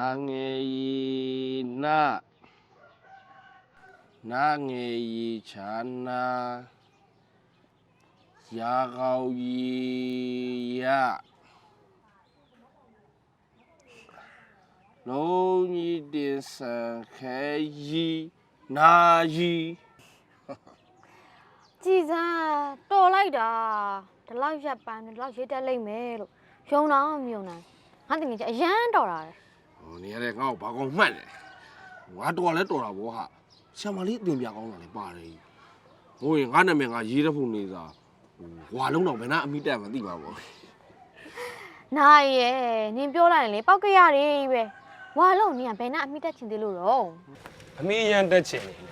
နာငယ်ရီနာနာငယ်ရီချာနာရာကောက်ရီရလုံးကြီးတင်ဆန်ခဲရီနာရီကြည်စမ်းတော်လိုက်တာဒီလောက်ရက်ပန်းဒီလောက်ရေးတက်လိုက်မယ်လို့ယုံတော့မယုံနိုင်ငါတကယ်ကြီးအရန်တော်တာလေဟို နေရာတဲ့ငါ့ကိုဘာကောင်မှတ်လဲငါတော်လဲတော်တာဗောဟာဆံမလေးအတင်ပြကောင်းတာလည်းပါတယ်ဟိုရင်ငါနာမည်ငါရေးတဲ့ဖို့နေစားဟိုဝါလုံးတော့ဘယ်နှအမိတက်မှသိပါဗောနိုင်ရဲ့နင်ပြောလိုက်ရင်လေပောက်ကရတွေပဲဝါလုံးနင်ကဘယ်နှအမိတက်ချင်သေးလို့တော့အမေရန်တက်ချင်နေတယ်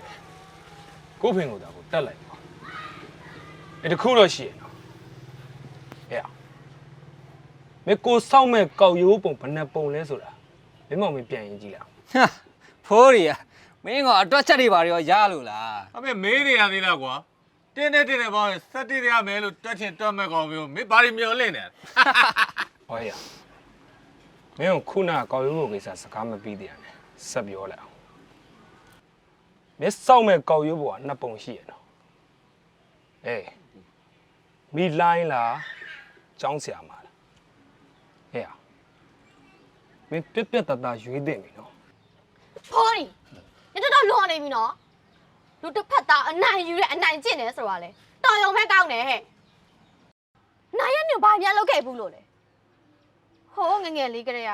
ကိုဖင်ကိုသာကိုတက်လိုက်ပါအဲတခုတော့ရှိရနော်ဟဲ့မေကိုစောက်မဲ့ကောက်ရိုးပုံဘယ်နှပုံလဲဆိုတာ မင်းမောင်မင်းပြန်ရင်ကြည့်လား ဟာဖိုးရီอ่ะမင်းကအတွက်ချက်တွေပါရောရလို့လား အမေမေးနေရသေးလားကွာတင်းနေတင်းနေပေါ့စက်တိရမယ်လို့တက်ချင်တွတ်မဲ့ကောင်မျိုးမေဘာတွေမျောလင့်နေ ဟောရမင်းကခုနကောက်ရိုးပုံကိစ္စစကားမပြီးသေးရတယ်ဆက်ပြောလိုက်အောင်မင်းစောက်မဲ့ကောက်ရိုးပုံကနှစ်ပုံရှိရနော်အေးမိလိုင်းလားចောင်းဆရာမလားဟဲ့ မင်းပြက်ပြက်တတရွေးတင်ပြီနော်ဖော်ရီနင်တော်တော်လွန်နေပြီနော်လူတစ်ဖက်သားအနိုင်ယူတဲ့အနိုင်ကျင့်တယ်ဆိုတာလေတော်ရုံပဲကောင်းတယ်ဟဲ့နိုင်ရနင်ဘာများလုပ်ခဲ့ဘူးလို့လေဟိုးငယ်ငယ်လေးကလေးက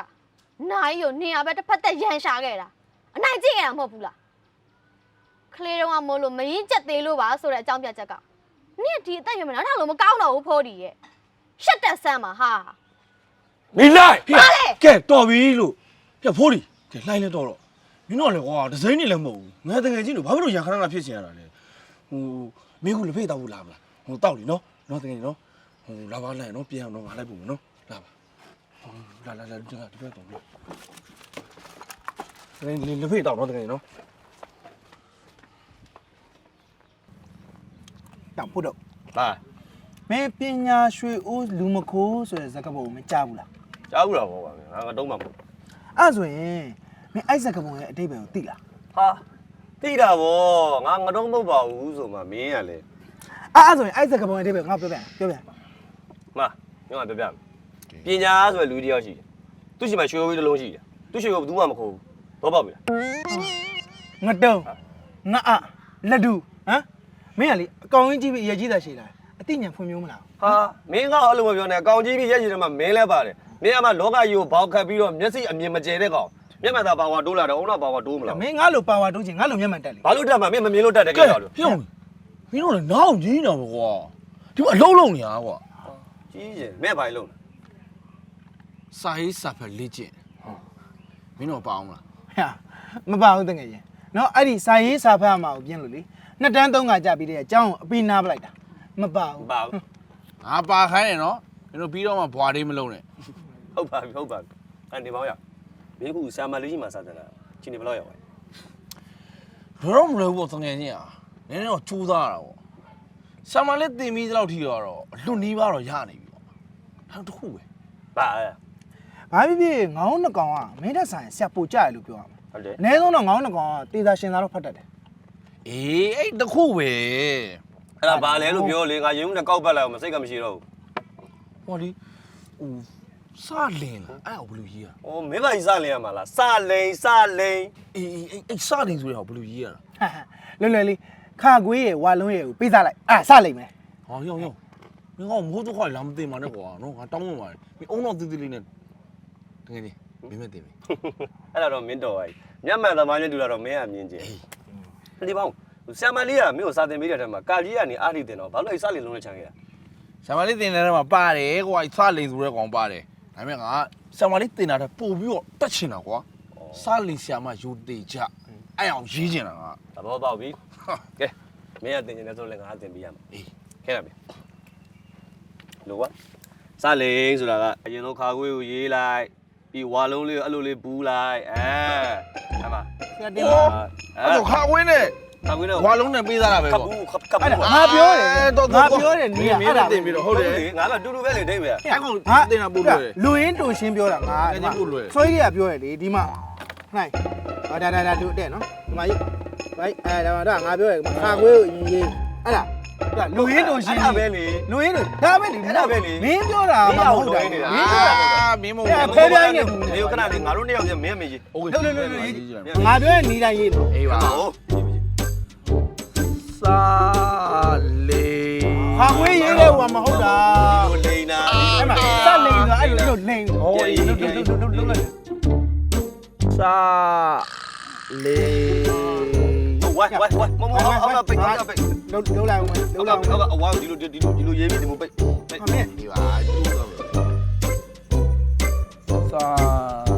နိုင်ကိုနင်ကပဲတစ်ဖက်သက်ရန်ရှာခဲ့တာအနိုင်ကျင့်ခဲ့တာမဟုတ်ဘူးလားကလေးတော့ကမို့လို့မရင်ကျက်သေးလို့ပါဆိုတဲ့အကြောင်းပြချက်ကနင်ဒီအသက်ရွယ်မနောက်ထောင်လို့မကောင်းတော့ဘူးဖိုးဒီရဲ့ရှက်တက်ဆန်းပါဟာ မိလိုက်ဘာလဲကဲတော်ပြီလို့ပြဖိုးဒီကဲလှိုင်းလဲတော့တော့မင်းတို့လည်းကွာဒီဇိုင်းနေလည်းမဟုတ်ဘူးငါတကယ်ချင်းတို့ဘာဖြစ်လို့ရန်ခဏခဏဖြစ်ချင်ရတာလဲဟိုမင်းကလည်းဖေးတောက်ဘူးလားမလားဟိုတောက်လीနော်နော်တကယ်နော်ဟိုလာပါလိုက်နော်ပြန်အောင်နော်ငါလိုက်ပုံမယ်နော်လာပါဟိုလာလာလာဒီကဒီဘက်တော့နော်တကယ်လည်းဖေးတောက်နော်တကယ်နော်တောင်ဖို့တော့ဟာမင်းပညာရွှေအိုးလူမခိုးဆိုတဲ့ဇာတ်ကပုံကိုမကြားဘူးလား ကြားဘူးလားဘောပါငါကတော့မှမဟုတ်အဲ့ဒါဆိုရင်မင်းအဲ့ဇာတ်ကပုံရဲ့အတိတ်ပဲကိုသိလားဟာတိတာဗောငါငတော့မဟုတ်ပါဘူးဆိုမှမင်းရလေအဲ့အဲ့ဆိုရင်အဲ့ဇာတ်ကပုံရဲ့အတိတ်ပဲကိုငါပြောပြမယ်ပြောပြမယ်မငါပြောပြပညာဆိုတဲ့လူတစ်ယောက်ရှိတယ်သူရှိမှရွှေဝေးတစ်လုံးရှိတယ်သူရှိကိုဘယ်သူမှမခိုးဘူးဘောပေါက်ပြီလားငတုံငါအလက်ဒူဟမ်မင်းကလေအကောင်ကြီးကြည့်ပြီးအရေးကြီးတာရှိလားအသိဉာဏ်ဖွံ့ဖြိုးမလားဟာမင်းကအဲ့လိုမပြောနဲ့အကောင်ကြီးပြီးရက်ရှိတယ်မှမင်းလဲပါတယ် မင်းကမှလောကကြီးကိုဘောက်ခတ်ပြီးတော့မျက်စိအမြင်မကျဲတဲ့ကောင်မျက်မှန်သာပါဝါတိုးလာတယ်အုံနောက်ပါဝါတိုးမလားမင်းငါလိုပါဝါတိုးချင်ငါလိုမျက်မှန်တက်လေဘာလို့တက်မှာမင်းမမြင်လို့တက်တယ်ကဲကိစ္စလို့ပြုံးမင်းတို့လည်းနောက်ကြီးနေမှာကွာဒီမှာအလုံးလုံးနေရကွာကြီးရင်မဲ့ဘာလို့လဲစာရေးစာဖက်လေ့ကျင့်မင်းတို့ပါအောင်လားဟာမပါဘူးတကယ်ရင်နော်အဲ့ဒီစာရေးစာဖတ်မှာကိုပြင်းလို့လေနှစ်တန်းသုံးခါကြာပြီးတဲ့အကြောင်းကိုအပိနာပလိုက်တာမပါဘူးဘာဘူးငါပါခိုင်းတယ်နော်မင်းတို့ပြီးတော့မှဘွားလေးမလုံးနဲ့ ဟုတ်ပါပြီဟုတ်ပါပြီအဲ့ဒီမောင်ရမင်းကဆာမလေးကြီးမှာစတင်တာချင်းနေဘယ်လောက်ရောက်လဲဘယ်တော့မလို့ပေါ့တငယ်ချင်းอ่ะနည်းနည်းတော့ကြိုးစားရတာပေါ့ဆာမလေးတင်ပြီးတဲ့လောက်ထိတော့အလွတ်နီးပါတော့ရနေပြီပေါ့ဒါတခုပဲဘာဘာဖြစ်ဖြစ်ငေါင်းနှစ်ကောင်ကမင်းတက်ဆိုင်ဆက်ပို့ကြရလို့ပြောရမှာဟုတ်တယ် အနည်းဆုံးတော့ငေါင်းနှစ်ကောင်ကတေသာရှင်သာတော့ဖတ်တတ်တယ်အေးအဲ့တခုပဲအဲ့ဒါဘာလဲလို့ပြောလေငါရင်ဦးနဲ့ကောက်ပတ်လိုက်အောင်မစိတ်ကမရှိတော့ဘူးဟောလေဟို စလင်လားအဲ့ဒါဘယ်လိုရေးရ။အော်မင်းဘာကြီးစလင်ရမှာလား။စလိန်စလိန်အေးအေးအဲ့အဲ့စလင်ဆိုရဘယ်လိုရေးရတာဟာဟာလွယ်လွယ်လေးခါကွေးရဲ့ဝါလုံးရဲ့ကိုပေးစားလိုက်အာစလိုက်မယ်ဟောရောက်ရောက်မင်းကမိုးတော့ခွာလာမသိမှာနဲ့ကွာနော်ငါတောင်းမှပါတယ်မင်းအုံတော့တိတိလေးနဲ့တကယ်ကြီးမင်းမသိဘူး။အဲ့ဒါတော့မင်းတော်ပါကြီး။မျက်မှန်သမားချင်းတူတာတော့မင်းကမြင်ကျင်။ဒီပေါင်းဆ iam မလေးကမင်းကိုစာသင်ပေးတဲ့ထက်မှာကာကြီးကနေအားထိတင်တော့ဘာလို့အဲ့စလင်လုံးနဲ့ချမ်းခဲ့တာဆံမလေးတင်တဲ့ထဲမှာပါတယ်ကွာစလင်ဆိုတဲ့ကောင်ပါတယ် ဒါပေမဲ့ငါဆံမလေးတင်တာတဲ့ပို့ပြီးတော့တက်ချင်တာကွာစလင်ဆရာမယူတေချအဲ့အောင်ရေးချင်တာငါ။သဘောပေါက်ပြီ။ကဲမင်းကတင်ကျင်တယ်ဆိုလည်းငါကတင်ပေးရမှာအေး။ခဲရမယ်။လို့ကွာစလိန်ဆိုတာကအရင်ဆုံးခါခွေးကိုရေးလိုက်ပြီးဝါလုံးလေးကိုအဲ့လိုလေးဘူးလိုက်အဲအဲ့မှာဆရာတင်ပါအဲ့တော့ခါဝင်းနဲ့ ခပ်ခွေးတော့ ဘွာလုံးနဲ့ပေးသားတာပဲ ခပ် ပေါ့ ဘူးခပ်ခပ် အဲ့ဒါ ဘူး ငါပြောတယ် တော့ ငါပြောတယ်နီး မင်းလည်းတင်ပြီးတော့ဟုတ်တယ် ငါကတူတူပဲလေဒိတ်ပဲ အဲ့ကောင် ငါ တင်တာပို့လို့တယ် လူရင်းတုံရှင်းပြောတာငါ အဲ့ဒီပို့လို့ရ ဆွဲကြီးကပြောရလေဒီမှာနိုင်ဟာဒါဒါဒါတို့တဲ့နော်ဒီမှာယူဘိုက်အဲဒါမှတော့ငါပြောရခါခွေးကိုရေးရေးအဲ့ဒါလူရင်းတုံရှင်း အဲ့ဒါပဲလေ လူရင်းတုံဒါပဲလေ အဲ့ဒါပဲလေ မင်းပြောတာမဟုတ်တာမင်းပြောတာ မင်းမဟုတ် အဲ့ ဘူး ဖဲပြိုင်းနေဘူး ဒီခဏလေးငါတို့နှစ်ယောက်ပြန်မင်းအမေကြီး โอเค လှုပ်လှုပ်လှုပ်လှုပ်ငါပြောရင်နီးတိုင်းရေးနော် အေးပါ ဟုတ် စာလေခါခွေးရေးတဲ့ဟိုမဟုတ်တာဒီလိုလိန်နာအဲ့မှာစလိန်ဆိုအဲ့လိုလိုလိန်ဟောအေးလှုပ်လှုပ်လှုပ်လှုပ်လှုပ်လှုပ်စာလေဝိုင်းဝိုင်းဝိုင်းမမအောက်ကပိတ်အောက်ကပိတ်လှုပ်လှုပ်လိုက်အောင်လှုအောပ်က်လိုက်ကအောင်အောက်ကဝါဒီလိုဒီလိုဒီလိုရေးပြီးဒီလိုပိတ်ပိတ်အမေဒီပါကျူတော့စာ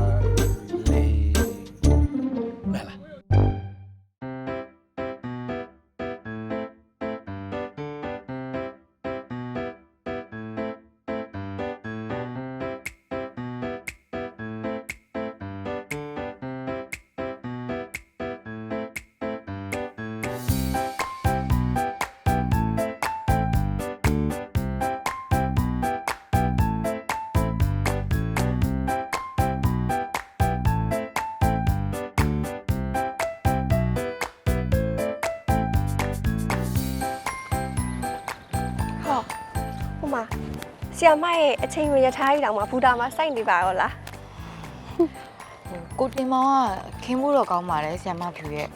ဆီယမရဲ့အချိန်ရရထားကြီးတောင်မှဘူတာမှာစိုက်နေပါရောလားကိုတင်မောင်ကခင်းမှုတော့ကောင်းပါတယ်ဆ iam မဖြူရဲ့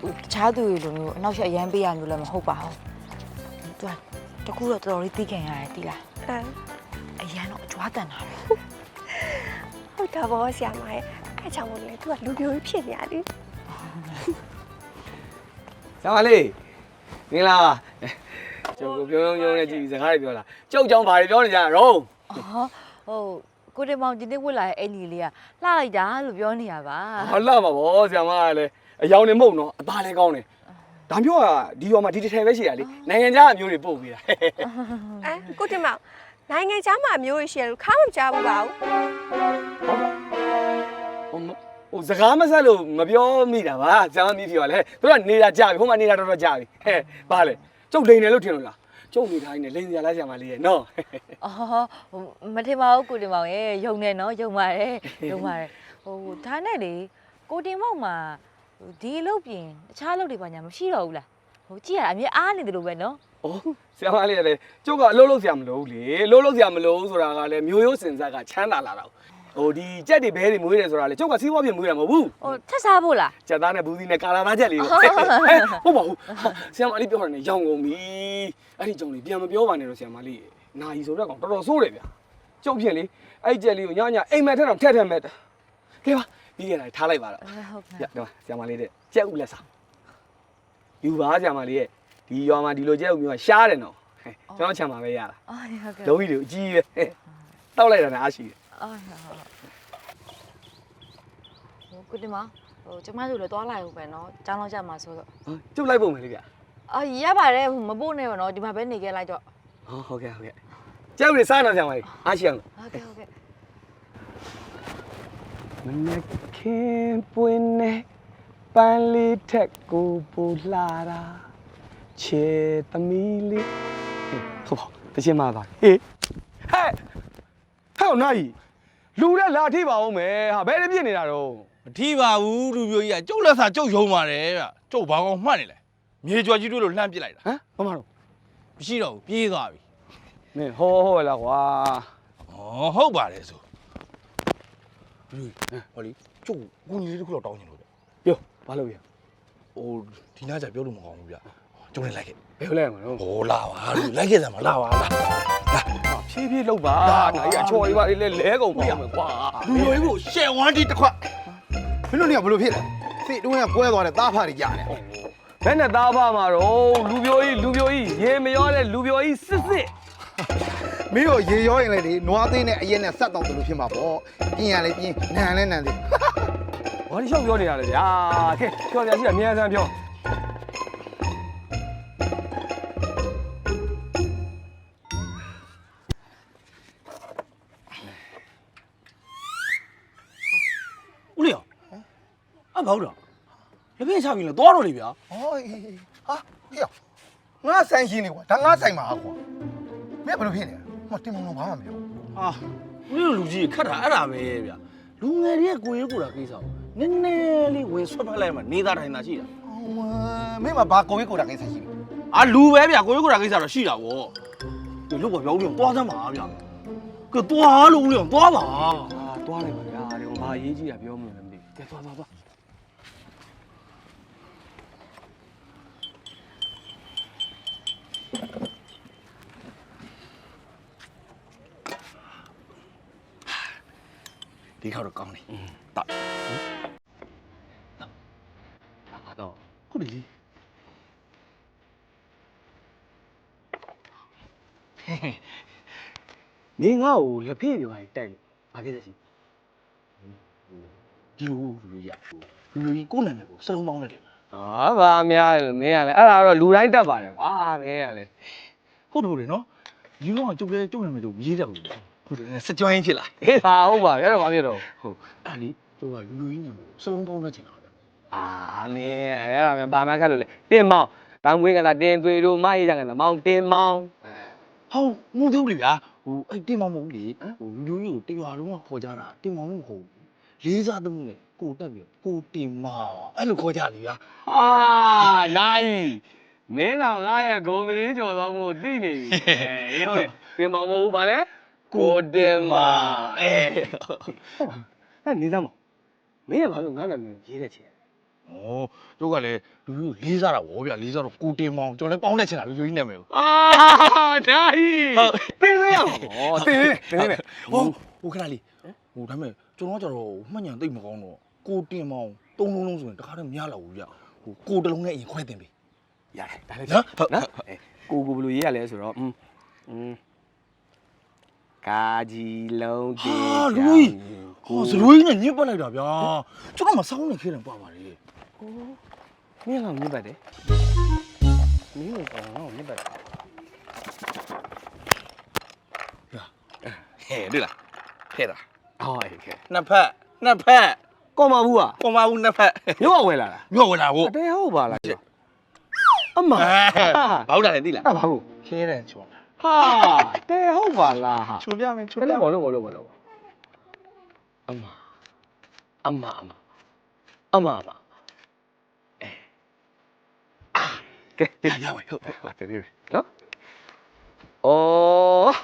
ဟိုတခြားသူတွေလိုမျိုးအနောက်ရှက်အရန်ပေးရမျိုးလည်းမဟုတ်ပါဘူးသူကတကူတော့တော်တော်လေးသိခင်ရတယ်တိလားအဲအရန်တော့အကြွားတန်တာပဲဟုတ်တာပေါ့ဆီယမရဲ့အဲ့ကြောင့်မို့လေသူကလူပြိုကြီးဖြစ်နေရတယ်။ဆောင်းလေးမင်္ဂလာပါ။ ကျုပ်ကိုပြုံးပြုံးပြုံးနဲ့ကြည့်ပြီးစကားတွေပြောတာ။ကျုပ်ကြောင့်ဘာတွေပြောနေကြတာရောအော်ဟိုကိုတင်မောင်ဒီနေ့ဝတ်လာတဲ့အဲ့ဒီလေးကလှလိုက်တာလို့ပြောနေရပါ။ဟာလာမှာဗောဆရာမကလည်းအယောင်နေမဟုတ်နော်အသားလည်းကောင်းတယ်။ဒါမျိုးကဒီရောမှာဒီတစ်ထည်ပဲရှိရလေ။နိုင်ငံခြားအမျိုးတွေပို့ပေးတာအဲကိုတင်မောင်နိုင်ငံခြားမှာအမျိုးရရှိရလို့ခါမှမကြားဘူးပါဘူး။ဟိုမဟိုစကားမဆက်လို့မပြောမိတာပါ။ဆရာမမြည်ပြောလဲ။သူကနေတာကြာပြီ။ဟိုမှာနေတာတော်တော်ကြာပြီ။ဟဲ့ဘာလဲ။ ကျုပ်လိန်တယ်လို့ထင်လို့လား။ကျုပ်နေတိုင်းနဲ့လိန်စရာလားဆရာမလေးရဲ့နော်။အော်ဟိုမထင်ပါဘူးကိုတင်မောင်ရဲ့ယုံနေနော်ယုံပါတယ်ယုံပါတယ်ဟိုဒါနဲ့လေကိုတင်မောင်မှာဟိုဒီအလုပ်ပြင်တခြားအလုပ်တွေပါညာမရှိတော့ဘူးလားဟိုကြည့်ရတာအမြဲအားနေတယ်လို့ပဲနော်။အော်ဆရာမလေးကလည်းကျုပ်ကအလုပ်လုပ်ဆရာမလိုဘူးလေ။လုပ်လုပ်ဆရာမလိုဘူးဆိုတာကလည်းမျိုးရိုးစင်စက်ကချမ်းသာလာတာ။ ဟိုဒီကြက်တွေဘဲတွေမွေးတယ်ဆိုတာလေကျုပ်ကစီးပွားပြင်မွေးတာမဟုတ်ဘူးဟိုထက်စားဖို့လား။ကြက်သားနဲ့ဘူးသီးနဲ့ကာလာသားကြက်လေးပေါ့။ဟဲ့ဟုတ်ပါဘူး။ဆရာမလေးပြောရတယ်ရောင်ကုန်ပြီ။အဲ့ဒီကြောင့်လေပြန်မပြောပါနဲ့တော့ဆရာမလေး။နာယီဆိုတော့ကောင်တော်တော်ဆိုးတယ်ဗျာ။ကျုပ်ဖြစ်လေအဲ့ဒီကြက်လေးကိုညညအိမ်မက်ထက်တော့ထက်ထက်မဲ့တာ။ကဲပါပြီးခဲ့တာထားလိုက်ပါတော့ဟုတ်ကဲ့။ရဒီမှာဆရာမလေးတဲ့ကြက်ဥလက်စာ။ယူပါဆရာမလေးရဲ့ဒီရွာမှာဒီလိုကြက်ဥမျိုးကရှားတယ်နော်။ဟဲ့ကျွန်တော်ချမ်းပါပဲရတာအော်ဟုတ်ကဲ့လုံးကြီးတွေအကြီးပဲတောက်လိုက်တာနဲ့အားရှိတယ် အော်ဟုတ်ဟုတ်ဟိုကိုတင်မောင်ဟိုကျမတို့လည်းသွားလိုက်ဦးပဲနော်ကျောင်းလောက်ကြမှာဆိုတော့ဟောကျုပ်လိုက်ပုံမယ်လေဗျာအော်ရပါတယ်ဟိုမပို့နဲ့ပါနော်ဒီမှာပဲနေခဲ့လိုက်တော့ဟောဟုတ်ကဲ့ဟုတ်ကဲ့ကျုပ်တွေစားနေကြပါလေအားရှိအောင်ဟုတ်ကဲ့ဟုတ်ကဲ့မနေ့ခင်ပွင့်နေပန်းလေးထက်ကိုပူလာတာချေသမီးလေးဟုတ်ပါတချင်မပါဟေးဟဲ့ဟဲ့နိုင် လူတဲ့လာထိပါအောင်မယ်ဟာဘယ်လိုဖြစ်နေတာတော့မထီပါဘူးလူပြိုကြီးကကျုပ်လက်စာကျုပ်ယုံပါတယ်ဗျကျုပ်ဘာကောင်မှတ်နေလဲမြေကြွကြီးတို့လို့လှမ်းပစ်လိုက်တာဟမ်ဘာမှတော့မရှိတော့ဘူးပြေးသွားပြီနင်ဟောဟောလာကွာဩဟုတ်ပါတယ်ဆိုလူဟောလီကျုပ်ကူညီလေးတစ်ခုတော့တောင်းချင်လို့ဗျပြောဘာလို့ပြဟိုဒီနားကျပြောလို့မကောင်းဘူးဗျ ကျုံနေလိုက်ခဲ့ဘယ်လိုလဲမလို့ဟိုလာပါလို့လိုက်ခဲ့စမ်းမလာပါလားဖြည်းဖြည်းလုပ်ပါငါကြီးအချော်လေးပါလေးလဲလဲကုန်ပြမယ်ကွာလူရွေးဖို့ရှယ်ဝမ်းတီတစ်ခွက်မင်းတို့နေကဘလို့ဖြစ်လဲဖေးတွင်းကကွဲသွားတယ်တားဖားကြီးရတယ်ဘယ်နဲ့သားပါမှာတော့လူပြိုကြီးလူပြိုကြီးရေမရောတဲ့လူပြိုကြီးစစ်စစ်မင်းတို့ရေရောရင်လည်းဒီနွားသေးနဲ့အရက်နဲ့ဆက်တော့လို့ဖြစ်မှာပေါ့ပြင်းရလဲပြင်းနန်လဲနန်သေးဘာလို့ရှောက်ပြောနေရလဲဗျာကဲပြောပြရှိတာအများဆန်းပြော ဦးလေးရောအဘာဟုတ်တော့လက်ဖက်ချပြီလေသွားတော့လေဗျာဟောအေးအေးဟာဟေ့ငါဆိုင်ရှင်နေကွာဒါငါဆိုင်မှာကွာမင်းဘယ်လိုဖြစ်နေလဲဟောတင်မောင်တော့ဘာမှမပြောဘူးဟာဦးလေးလူကြီးခတ်တာအဲ့ဒါပဲဗျာလူငယ်တွေကကိုရေးကိုတာကိစ္စကိုနည်းနည်းလေးဝင်ဆွတ်ဖက်လိုက်မှနေသားတိုင်းသာရှိတာဟောမင်းမဘာကိုဝေးကိုတာကိစ္စရှိလဲအာလူပဲဗျာကိုရေးကိုတာကိစ္စတော့ရှိတာဗောဒီလုတ်ပါဗျာဦးလေးသွားစမ်းပါဗျာကဲသွားလို့ဦးလေးသွားပါအာတွားလိုက်ပါဗျာဒီ ဘာအရေးကြီးတာပြောမလို့လည်းမသိဘူးကဲသွားသွားသွားဒီခေါက်တော့ကောင်းတယ်တောက်တော့ဟုတ်တယ်လေမင်းငါ့ကိုလက်ဖေးပြောရင်တိုက်ဘာကိစ္စရှိ ဒီလိုလူကြီးရလူကြီးကိုယ်နာမည်ကိုစလုံးပေါင်းလိုက်တယ်အာဘာများလဲမင်းကလည်းအဲ့ဒါတော့လူတိုင်းတက်ပါတယ်ကွာမင်းကလည်းဟုတ်တယ်ဟုတ်တယ်နော်ဒီတော့ကျုပ်လည်းကျုပ်နာမည်တို့ရေးတယ်ဟုတ်တယ်ဟုတ်တယ်စကြွိုင်းဖြစ်လာဟေးဟာဟုတ်ပါဗျာတော့ဘာဖြစ်တော့ဟုတ်အဲ့လေသူကလူကြီးနာမည်ကိုစလုံးပေါင်းလိုက်ချင်တာဗျအာမင်းအဲ့ဒါမှဘာမှခက်လို့လဲတင်မောင်တောင်မွေးကလာတင်သွေးတို့မရေးကြကလာမောင်တင်မောင်ဟောငုံသေးဘူးလေဗျာဟိုအဲ့တင်မောင်မဟုတ်ဘူးလေဟိုလူကြီးကိုတရွာလုံးကခေါ်ကြတာတင်မောင်မဟုတ်ဘူး လေးစားသုံးနဲ့ကိုတက်ပြီးကိုတင်မောင်အဲ့လိုခေါ်ကြလေဗျာအာနိုင်မင်းတော်ငါရဲ့ဂုံမလေးကျော်သွားမှုသိနေပြီအေးဟုတ်တယ်တင်မောင်မဟုတ်ဘူးဗာလဲကိုတင်မောင်အေးအဲ့နေသားမောင်မင်းကဘာလို့ငါ့နာမည်ရေးတဲ့ချင်ဩကျုပ်ကလည်းလူကြီးကိုလေးစားတာဗောဗျာလေးစားတော့ကိုတင်မောင်ကျွန်တော်လည်းပေါင်းလိုက်ချင်တာလူကြီးနာမည်ကိုအာနိုင်တင်ရအောင်ဩတင်တင်တင်ဟောဟိုခဏလေးဟိုဒါပေမဲ့ ကျွန်တော်ကကျတော့မှတ်ညာသိပ်မကောင်းတော့ကိုတင်မောင်သုံးလုံးလုံးဆိုရင်တခါတည်းမရတော့ဘူးဗျဟိုကိုတလုံးနဲ့အရင်ခွဲတင်ပြီ ရတယ်ဒါလည်း နော်ဟုတ် နော်ကိုကိုဘယ်လိုရေးရလဲဆိုတော့อืมอืมကာကြီးလုံးတေ ဟာလူကြီးဟောစလွေးနဲ့ညစ်ပတ်လိုက်တာဗျာကျွန်တော်မဆောင်းနေခေတယ်ပွားပါလေ မင်းကောင်ညစ်ပတ်တယ်မင်းကောင်တော့ညစ်ပတ်တယ် ဟဲ့တွေ့လားခဲ့တာ ဟောအေးခဲနှစ်ဖက်နှစ်ဖက်ကောမဘူးอ่ะပေါ်မဘူးနှစ်ဖက်မြို့ကဝယ်လာတာမြို့ဝင်လာကိုအတဲဟုတ်ပါလားအမဘာလို့လဲသိလားအဲ့ဘာဘူးခဲတယ်ချောဟာတဲဟုတ်ပါလားဟာချွန်ပြမယ်ချွန်ဘယ်ပြလိုဘောလို့ဘောလို့ဘောလို့အမအမအမအမအမအဲအာကဲရပါဟုတ်ဟုတ်တယ်ပြီနော်အော်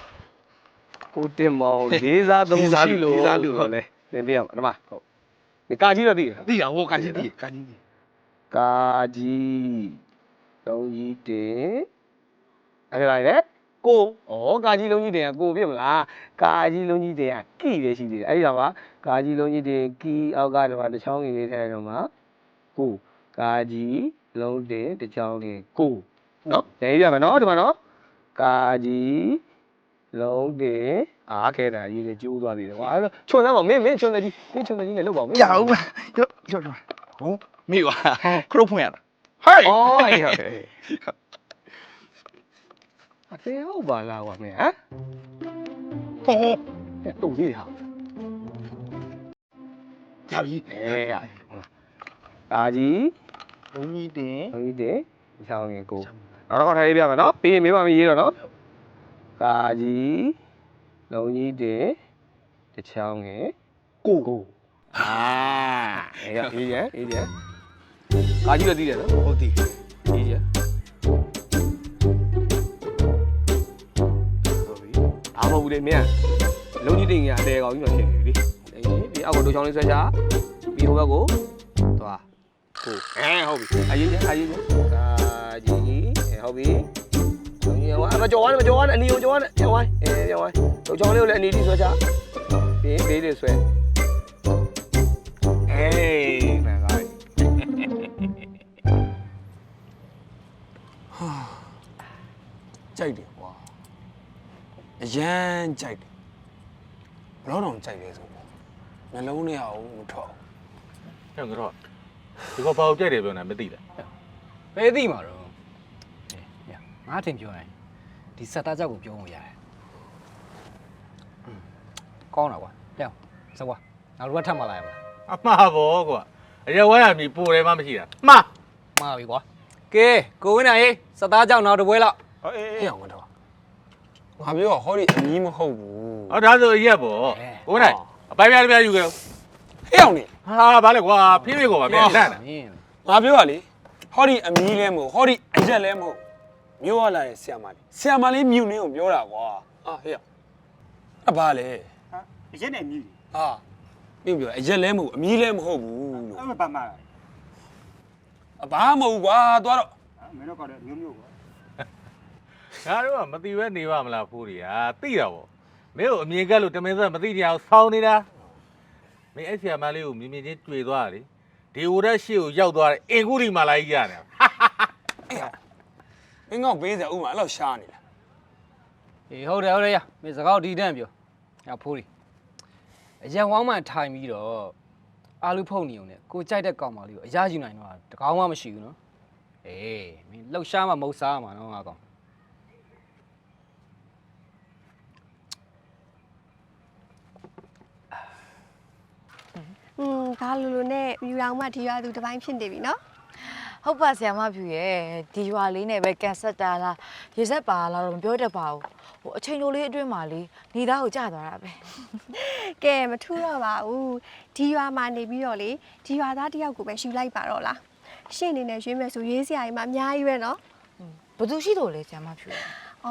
ကိုတင်မောင်လေးစားသုံးရှိလို့ဟုတ်လေသင်ပြရမှာဓမ္မဟုတ်ဒီကာကြီးတော့သိရသိတာဟိုကကြီးသိကကြီးသိကာကြီးလုံးကြီးတင်အဲ့ဒါလေကိုဩကာကြီးလုံးကြီးတင်ကကိုပြစ်မလားကာကြီးလုံးကြီးတင်ကကီပဲရှိသေးတယ်အဲ့ဒီတော့ကကာကြီးလုံးကြီးတင်ကီအောက်ကတော့တစ်ချောင်းကြီးလေးထဲတော့မှာကိုကာကြီးလုံးတင်တစ်ချောင်းလေးကိုနော်တည်ရမယ်နော်ဒီမှာနော်ကာကြီး လုံးကေအားခဲတာရေးလေကျိုးသွားသေးတယ်ကွာအဲ့တော့ချွန်သားပါမင်းမင်းချွန်သားကြီးမင်းချွန်သားကြီးလည်းလောက်ပါမင်းရအောင်ပါရော့ရော့ရော့ဟုတ်မိွာခရုတ်ဖွင့်ရတာဟေးအော်အေးဟုတ်အသေးဟုတ်ပါလားကွာမင်းဟမ်ဟောတုံးကြီးဟာကြပြီအေးဟာအာကြီးဘုံကြီးတင်ဘုံကြီးတင်ချောင်းငယ်ကိုနောက်တော့ထိုင်ပြမယ်နော်ပြီးရင်မေးပါမေးရေးတော့နော် ကာကြီးလုံးကြီးတဲ့တစ်ချောင်းငယ်ကိုကိုအာအေးရအေးရအေးရကာကြီးလည်းသိတယ်နော်ဟုတ်ပြီအေးရအားမဟုတ်ဘူးလေမင်းလုံးကြီးတင်ကြီးအတဲကောင်ကြီးမှဖြစ်နေပြီလေအေးဒီအောက်ကိုဒိုချောင်းလေးဆွဲချပြီးဟိုဘက်ကိုသွားကိုအဲဟုတ်ပြီအရေးကြီးအရေးကြီးကာကြီးအဲဟုတ်ပြီလုံး ကြီးဟိုအမကြော်ဝါနဲ့မကြော်ဝါနဲ့အနီကိုကြော်ဝါနဲ့ကြော်ဝါအဲကြော်ဝါဒိုချောင်းလေးကိုလည်းအနီလေးဆွဲချပြီးဘေးလေးဆွဲအေးမှန်ပါပြီကြိုက်တယ်ကွာအရန်ကြိုက်တယ်ဘလို့တော့ကြိုက်လဲဆိုပေါ့နှလုံးထဲအောင်မထွက်ဘူးအဲ့ကတော့ဒီကဘာကိုကြိုက်တယ်ပြောနေတာမသိလားဘယ်သိမှာတော့ည ငါထင်ပြောရင်ဒီစက်သားကြောက်ကိုပြောလို့ရတယ်ကောင်းတာကွာပြောင်းစကွာနောက်တစ်ခါထပ်မလာရမလားအမှားပေါ့ကွာအရက်ဝိုင်းရမီပိုတယ်မှမရှိတာမှားမှားပြီကွာကဲကိုဝင်းနိုင်စက်သားကြောင့်နောက်တစ်ပွဲလောက်ဟောအေးအေးအောင်တော့ငါပြောဟောဒီအမီးမဟုတ်ဘူးဟောဒါဆိုအရက်ပေါ့ကိုနိုင်အပိုင်ပြားတစ်ပြားယူခဲ့ဟေးအောင်နေဟာဗာလေကွာဖိဖိကောပါဗျာလန့်တာမင်းငါပြောရလေဟောဒီအမီးလဲမဟုတ်ဟောဒီအရက်လဲမဟုတ် မျိုးရလာတဲ့ဆီယမလေးဆီယမလေးမြူနေကိုပြောတာကွာအာဟေးအောင်အဘာလဲရက်နဲ့မြည်ဟာမြူပြောအရက်လဲမဟုတ်အမီးလဲမဟုတ်ဘူးလို့အဲ့မပါမှာအဘာမဟုတ်ကွာသွားတော့မင်းတို့ကတော့မျိုးမျိုးပေါ့ငါတို့ကမသိပဲနေပါမလားဖိုးတွေကသိတာပေါ့မင်းကိုအမြင်ကက်လို့တမင်သက်မသိကြအောင်ဆောင်းနေတာမင်းအဲ့ဆီယာမလေးကိုမြင်မြင်ချင်းတွေ့သွားတယ်ဒီဟိုရက်ရှေ့ကိုရောက်သွားတယ်အင်ကူဒီမာလာကြီးရတယ် မင်းကပေးစရာဥမာအဲ့လောက်ရှားနေလားအေးဟုတ်တယ်ဟုတ်တယ်ရမင်းစကားဒီတန်းပြောငါဖိုးရီအရန်ဝောင်းမှထိုင်ပြီးတော့အာလူဖုန်နေုံနဲ့ကိုကြိုက်တဲ့ကောင်မလေးကိုအရယူနိုင်တော့တကောင်းမှမရှိဘူးနော်အေးမင်းလှောက်ရှားမှမဟုတ်စားမှာနော်ငါကောင်อืมဒါလူလူနဲ့မြူတောင်မှဒီရွာသူတစ်ပိုင်းဖြစ်နေပြီနော် ဟုတ်ပါဆရာမဖြူရဲ့ဒီရွာလေးနဲ့ပဲကန်ဆက်တာလားရေဆက်ပါလားတော့မပြောတတ်ပါဘူးဟိုအချိန်တိုလေးအတွင်းမှာလေနေသားကိုကြာသွားတာပဲကဲမထူးတော့ပါဘူးဒီရွာမှာနေပြီးတော့လေဒီရွာသားတယောက်ကိုပဲယူလိုက်ပါတော့လားရှင့်အနေနဲ့ရွေးမယ်ဆိုရွေးစရာကြီးမှအများကြီးပဲနော်ဘသူရှိတော့လဲဆရာမဖြူရဲ့ ဩ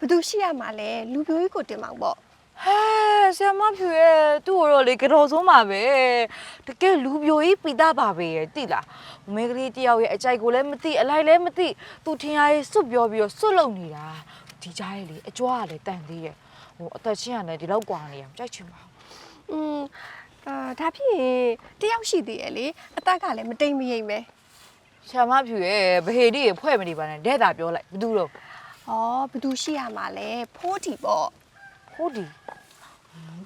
ဘသူရှိရမှာလဲလူပြိုကြီးကိုတင်မောင်ပေါ့ ဟဲဆရာမဖြူရဲ့သူ့ကိုတော့လေကြော်ဆုံးပါပဲတကယ်လူပြိုကြီးပိသားပါပဲရဲ့တိလားမင်းကလေးတယောက်ရဲ့အကြိုက်ကိုလည်းမသိအလိုက်လည်းမသိသူထင်ရရေးစွတ်ပြောပြီးတော့စွတ်လုံနေတာဒီကြားရဲ့လေအကြွားကလည်းတန်သေးရဲ့ဟိုအသက်ချင်းကလည်းဒီလောက်กว่าနေရမကြိုက်ချင်ပါဘူး อืมအာဒါဖြစ်ရင်တယောက်ရှိသေးရဲ့လေအသက်ကလည်းမတိမ်မရိပ်ပဲ ဆရာမဖြူရဲ့ဘဟေဒီရဲ့ဖွဲ့မနေပါနဲ့တဲ့တာပြောလိုက်ဘသူတော့ ဩဘသူရှိရမှာလဲဖိုးတီပေါ့ ဟုတ်ဒီ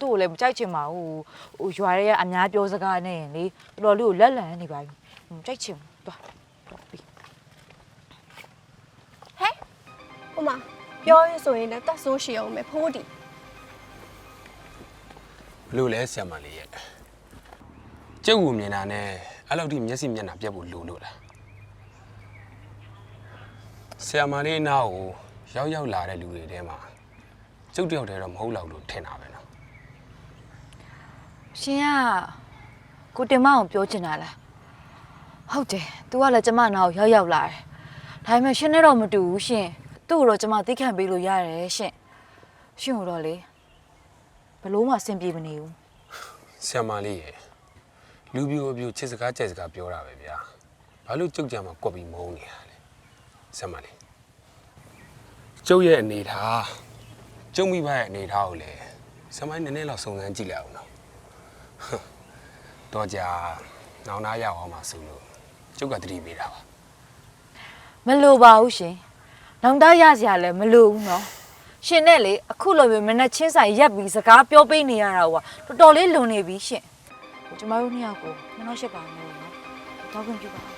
သူ့ကိုလည်းမကြိုက်ချင်ပါဘူးဟိုရွာရဲကအများပြောစကားနဲ့ရင်လေတော်တော်လေးကိုလက်လန်နေပါပြီမကြိုက်ချင်ဘူးသွားတော့ပြီဟဲ့ဟိုမှာပြောရဆိုရင်လည်းတတ်ဆိုးရှိအောင်ပဲဖိုးတီဘလို့လဲဆီယမလေးရဲ့ကျုပ်ကိုမြင်တာနဲ့အဲ့လောက်ထိမျက်စိမျက်နှာပြတ်ဖို့လိုလို့လားဆီယမလေးနားကိုရောက်ရောက်လာတဲ့လူတွေထဲမှာကျုပ်တယောက်တည်းတော့မဟုတ်တော့လို့ထင်တာပဲနော် ရှင်ကကိုတင်မအောင်ပြောချင်တာလားဟုတ်တယ် तू ကလည်းကျမနာကိုရောက်ရောက်လာတယ်ဒါပေမဲ့ရှင်နဲ့တော့မတူဘူးရှင်သူ့ကိုတော့ကျမသိခံပေးလို့ရတယ်ရှင်ရှင်ကိုတော့လေဘလို့မှအဆင်ပြေမနေဘူးဆီယမလေးရဲ့လူပြိုအပြိုချစ်စကားကြိုက်စကားပြောတာပဲဗျာဘာလို့ကျုပ်ကြမှာကွက်ပြီးမုန်းနေရလဲဆီယမလေးကျုပ်ရဲ့အနေထားကျုပ်မိဘရဲ့အနေထားကိုလည်းဆီယမလေးနည်းနည်းတော့စုံစမ်းကြည့်လိုက်အောင်နော် တော့ကြာနောင်နာရအောင်ပါဆိုလို့ကျုပ်ကတတိပေးတာပါမလိုပါဘူးရှင်နောင်တရစရာလည်းမလိုဘူးနော်ရှင်နဲ့လေအခုလိုမျိုးမနဲ့ချင်းဆိုင်ရက်ပြီးစကားပြောပေးနေရတာကတော်တော်လေးလွန်နေပြီရှင်ဟိုကျမတို့နှစ်ယောက်ကိုမနှောက်ရှက်ပါနဲ့နော်တော့ခွင့်ပြုပါဦး